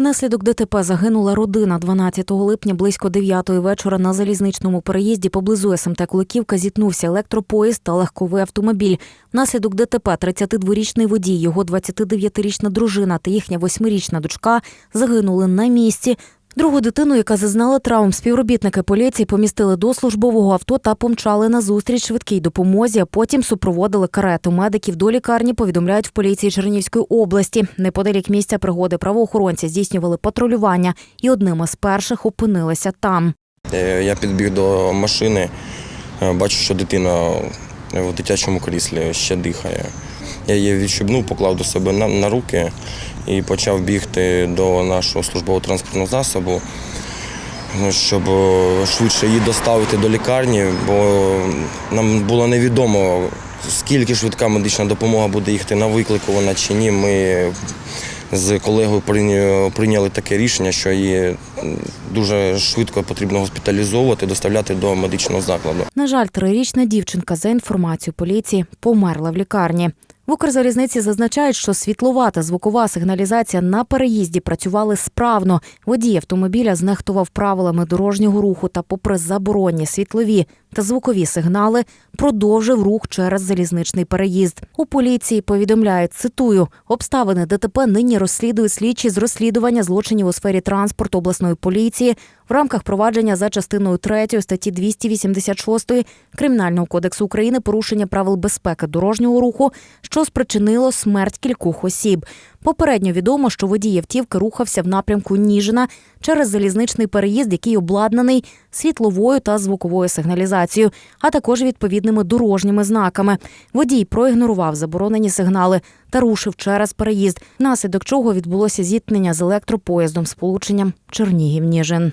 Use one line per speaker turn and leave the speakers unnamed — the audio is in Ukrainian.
Внаслідок ДТП загинула родина 12 липня близько 9 вечора на залізничному переїзді поблизу СМТ Куликівка зіткнувся електропоїзд та легковий автомобіль. Внаслідок ДТП 32-річний водій, його 29-річна дружина та їхня 8-річна дочка загинули на місці. Другу дитину, яка зазнала травм, співробітники поліції помістили до службового авто та помчали на зустріч швидкій допомозі. а Потім супроводили карету медиків до лікарні. Повідомляють в поліції Чернівської області. Неподалік місця пригоди правоохоронці здійснювали патрулювання, і одним із перших опинилися там.
Е, Я підбіг до машини, е, бачу, що дитина в дитячому кріслі ще дихає. Я її відщебнув, поклав до себе на, на руки і почав бігти до нашого службового транспортного засобу, щоб е, швидше її доставити до лікарні, бо нам було невідомо, скільки швидка медична допомога буде їхати на виклик вона чи ні. Ми з колегою прийня- прийняли таке рішення, що її дуже швидко потрібно госпіталізовувати, доставляти до медичного закладу.
На жаль, трирічна дівчинка за інформацією поліції померла в лікарні. В Укрзалізниці зазначають, що світлова та звукова сигналізація на переїзді працювали справно. Водій автомобіля знехтував правилами дорожнього руху та, попри заборонні світлові та звукові сигнали, продовжив рух через залізничний переїзд. У поліції повідомляють, цитую, обставини ДТП нині розслідують слідчі з розслідування злочинів у сфері транспорту обласної поліції в рамках провадження за частиною 3 статті 286 Кримінального кодексу України порушення правил безпеки дорожнього руху, що спричинило смерть кількох осіб. Попередньо відомо, що водій автівки рухався в напрямку Ніжина через залізничний переїзд, який обладнаний світловою та звуковою сигналізацією, а також відповідними дорожніми знаками. Водій проігнорував заборонені сигнали та рушив через переїзд, внаслідок чого відбулося зіткнення з електропоїздом з полученням Чернігів-Ніжин.